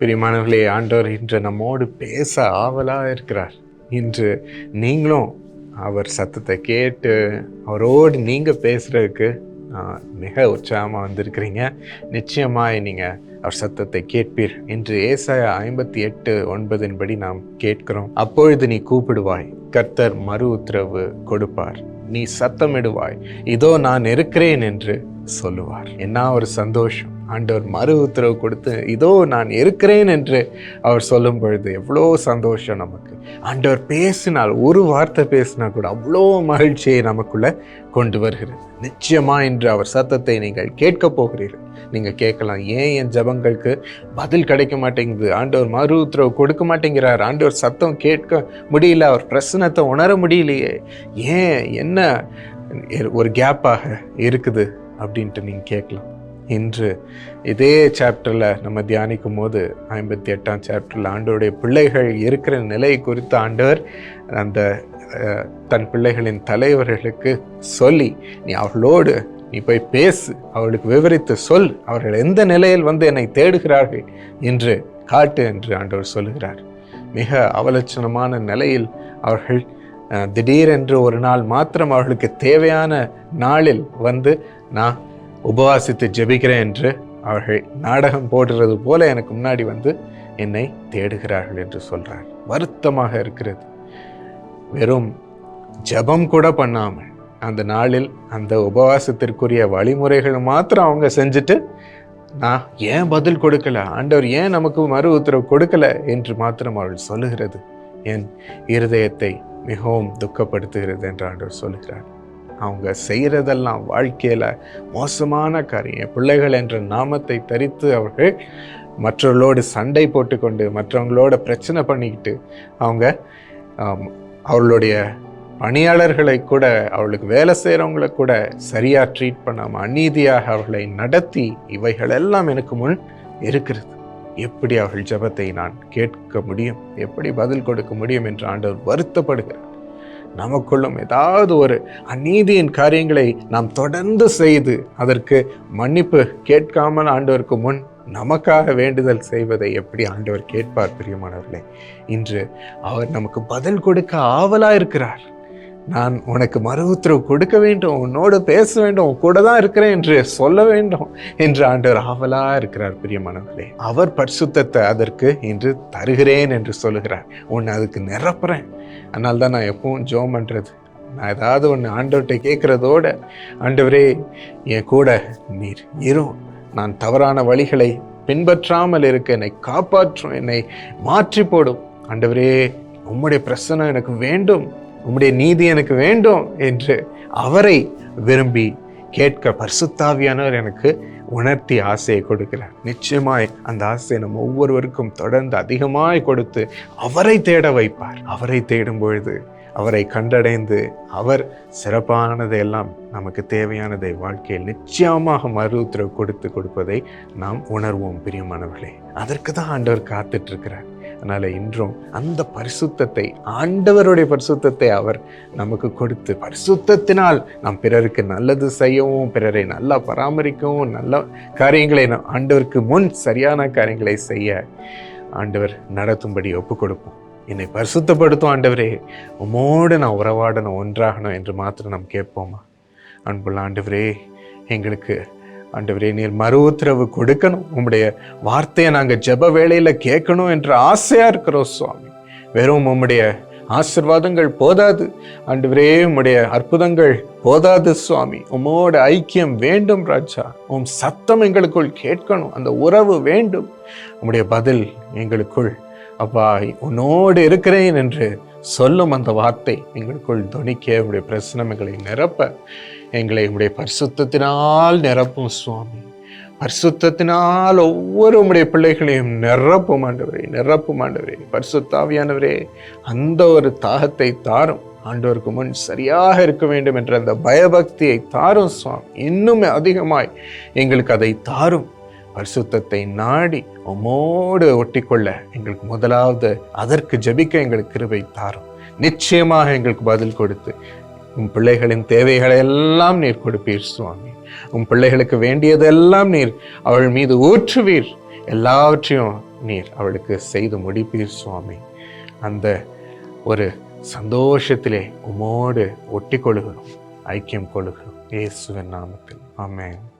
பிரியமானவர்களே ஆண்டவர் இன்று நம்மோடு பேச ஆவலாக இருக்கிறார். இன்று நீங்களும் அவர் சத்தத்தை கேட்டு அவரோடு நீங்கள் பேசுகிறதுக்கு மிக உற்சாகமாக வந்திருக்கிறீங்க. நிச்சயமாக நீங்கள் அவர் சத்தத்தை கேட்பீர் என்று ஏசாயா ஐம்பத்தி எட்டு ஒன்பதின்படி நாம் கேட்கிறோம். அப்பொழுது நீ கூப்பிடுவாய் கர்த்தர் மறு உத்தரவு கொடுப்பார். நீ சத்தமிடுவாய் இதோ நான் இருக்கிறேன் என்று சொல்லுவார். என்ன ஒரு சந்தோஷம். ஆண்டவர் மறு உத்தரவு கொடுத்து இதோ நான் இருக்கிறேன் என்று அவர் சொல்லும் பொழுது எவ்வளோ சந்தோஷம் நமக்கு. ஆண்டவர் பேசினால் ஒரு வார்த்தை பேசினா கூட அவ்வளோ மகிழ்ச்சியை நமக்குள்ளே கொண்டு வருகிறது. நிச்சயமா இன்று அவர் சத்தத்தை நீங்கள் கேட்க போகிறீர்கள். நீங்கள் கேட்கலாம் ஏன் என் ஜபங்களுக்கு பதில் கிடைக்க மாட்டேங்குது? ஆண்டவர் மறு உத்தரவு கொடுக்க மாட்டேங்கிறார். ஆண்டவர் சத்தம் கேட்க முடியல. அவர் பிரச்சனத்தை உணர முடியலையே. ஏன்? என்ன? ஒரு கேப்பாக இருக்குது அப்படின்ட்டு நீங்கள் கேட்கலாம். இன்று இதே சாப்டரில் நம்ம தியானிக்கும் போது ஐம்பத்தி எட்டாம் சாப்டரில் ஆண்டோடைய பிள்ளைகள் இருக்கிற நிலை குறித்து ஆண்டவர் அந்த தன் பிள்ளைகளின் தலைவர்களுக்கு சொல்லி நீ அவளோடு நீ போய் பேசு அவளுக்கு விவரித்து சொல் அவர்கள் எந்த நிலையில் வந்து என்னை தேடுகிறார்கள்? என்று காட்டு என்று ஆண்டவர் சொல்லுகிறார். மிக அவலட்சணமான நிலையில் அவர்கள் திடீரென்று ஒரு நாள் மாத்திரம் அவர்களுக்கு தேவையான நாளில் வந்து நான் உபவாசித்து ஜெபிக்கிறேன் என்று அவர்கள் நாடகம் போடுறது போல எனக்கு முன்னாடி வந்து என்னை தேடுகிறார்கள் என்று சொல்கிறார் வருத்தமாக இருக்கிறது. வெறும் ஜபம் கூட பண்ணாமல் அந்த நாளில் அந்த உபவாசத்திற்குரிய வழிமுறைகள் மாத்திரம் அவங்க செஞ்சுட்டு நான் ஏன் பதில் கொடுக்கல? ஆண்டவர் ஏன் நமக்கு மறு உத்தரவு கொடுக்கல? என்று மாத்திரம் அவள் சொல்லுகிறது. என் இருதயத்தை மிகவும் துக்கப்படுத்துகிறது என்று ஆண்டவர் சொல்லுகிறார். அவங்க செய்கிறதெல்லாம் வாழ்க்கையில் மோசமான காரியம். பிள்ளைகள் என்ற நாமத்தை தரித்து அவர்கள் மற்றவர்களோடு சண்டை போட்டுக்கொண்டு மற்றவங்களோட பிரச்சனை பண்ணிக்கிட்டு அவங்க அவர்களுடைய பணியாளர்களை கூட அவளுக்கு வேலை செய்கிறவங்களை கூட சரியாக ட்ரீட் பண்ணாமல் அநீதியாக அவர்களை நடத்தி இவைகள் எல்லாம் எனக்கு முன் இருக்கிறது. எப்படி அவர்கள் ஜபத்தை நான் கேட்க முடியும்? எப்படி பதில் கொடுக்க முடியும்? என்று ஆண்டவர் வருத்தப்படுகிறார். நமக்குள்ளும் ஏதாவது ஒரு அநீதியின் காரியங்களை நாம் தொடர்ந்து செய்து அதற்கு மன்னிப்பு கேட்காமல் ஆண்டவருக்கு முன் நமக்காக வேண்டுதல் செய்வதை எப்படி ஆண்டவர் கேட்பார் பிரியமானவர்களே? இன்று அவர் நமக்கு பதில் கொடுக்க ஆவலாக இருக்கிறார் நான் உனக்கு மறு உத்தரவு கொடுக்க வேண்டும் உன்னோடு பேச வேண்டும் கூட தான் இருக்கிறேன் என்று சொல்ல வேண்டும் என்று ஆண்டவர் ஆவலாக இருக்கிறார் பிரியமானவர்களே அவர் பரிசுத்தத்தை அதற்கு இன்று தருகிறேன் என்று சொல்லுகிறார். உன்னை அதுக்கு நிரப்புறேன். அதனால தான் நான் எப்பவும் ஜோம் பண்ணுறது நான் ஏதாவது ஒன்று ஆண்டவர்கிட்ட கேட்குறதோட ஆண்டவரே என் கூட நீர் இரும் நான் தவறான வழிகளை பின்பற்றாமல் இருக்க என்னை காப்பாற்றும் என்னை மாற்றி போடும் ஆண்டவரே உம்முடைய பிரசனம் எனக்கு வேண்டும். உம்முடைய நீதி எனக்கு வேண்டும் என்று அவரை விரும்பி கேட்க பரிசுத்தாவியானவர் எனக்கு உணர்த்தி ஆசையை கொடுக்கிறார். நிச்சயமாய் அந்த ஆசையை நம்ம ஒவ்வொருவருக்கும் தொடர்ந்து அதிகமாய் கொடுத்து அவரை தேட வைப்பார். அவரை தேடும் பொழுது அவரை கண்டடைந்து அவர் சிறப்பானதை எல்லாம் நமக்கு தேவையானதை வாழ்க்கையில் நிச்சயமாக மறு உத்தரவு கொடுத்து கொடுப்பதை நாம் உணர்வோம் பிரியமானவர்களே. அதற்கு தான் ஆண்டவர் காத்துட்ருக்கிறார் அதனால் இன்றும் அந்த பரிசுத்தத்தை ஆண்டவருடைய பரிசுத்தத்தை அவர் நமக்கு கொடுத்து பரிசுத்தத்தினால் நாம் பிறருக்கு நல்லது செய்யவும் பிறரை நல்லா பராமரிக்கவும் நல்ல காரியங்களை ஆண்டவருக்கு முன் சரியான காரியங்களை செய்ய ஆண்டவர் நடத்தும்படி ஒப்பு கொடுப்போம் என்னை பரிசுத்தப்படுத்தும் ஆண்டவரே உமோடு நான் உறவாடணும் ஒன்றாகணும் என்று மாத்திரம் நாம் கேட்போமா? அன்புள்ள ஆண்டவரே எங்களுக்கு ஆண்டவரே நீர் மறு உத்தரவு கொடுக்கணும். உங்களுடைய வார்த்தையை நாங்கள் ஜப வேளையில் கேட்கணும் என்ற ஆசையாக இருக்கிறோம் சுவாமி. வெறும் உம்முடைய ஆசிர்வாதங்கள் போதாது. ஆண்டவரே உம்முடைய அற்புதங்கள் போதாது சுவாமி. உம்மோட ஐக்கியம் வேண்டும் ராஜா. உம் சத்தம் எங்களுக்குள் கேட்கணும். அந்த உறவு வேண்டும். உம்முடைய பதில் எங்களுக்குள் அப்பா உன்னோடு இருக்கிறேன் என்று சொல்லும் அந்த வார்த்தை எங்களுக்குள் துணிக்க உடைய பிரசனம் நிரப்ப. எங்களை உடைய பரிசுத்தினால் நிரப்பும் சுவாமி. பரிசுத்தினால் ஒவ்வொரு உடைய பிள்ளைகளையும் நிரப்பும் ஆண்டவரே நிரப்பும் ஆண்டவரே. பரிசுத்தாவியானவரே அந்த ஒரு தாகத்தை தாரும். ஆண்டவருக்கு முன் சரியாக இருக்க வேண்டும் என்ற அந்த பயபக்தியை தாரும் சுவாமி. இன்னும் அதிகமாய் எங்களுக்கு அதை தாரும். பரிசுத்தத்தை நாடி உமோடு ஒட்டிக்கொள்ள எங்களுக்கு முதலாவது அதற்கு ஜபிக்க எங்களுக்கு கிருபை தாரும். நிச்சயமாக எங்களுக்கு பதில் கொடுத்து உன் பிள்ளைகளின் தேவைகளை எல்லாம் நீர் கொடுப்பீர் சுவாமி. உன் பிள்ளைகளுக்கு வேண்டியதெல்லாம் நீர் அவள் மீது ஊற்றுவீர். எல்லாவற்றையும் நீர் அவளுக்கு செய்து முடிப்பீர் சுவாமி. அந்த ஒரு சந்தோஷத்திலே உமோடு ஒட்டி கொள்கிறோம் ஐக்கியம் கொள்கிறோம். இயேசுவின் நாமத்தில். ஆமேன்.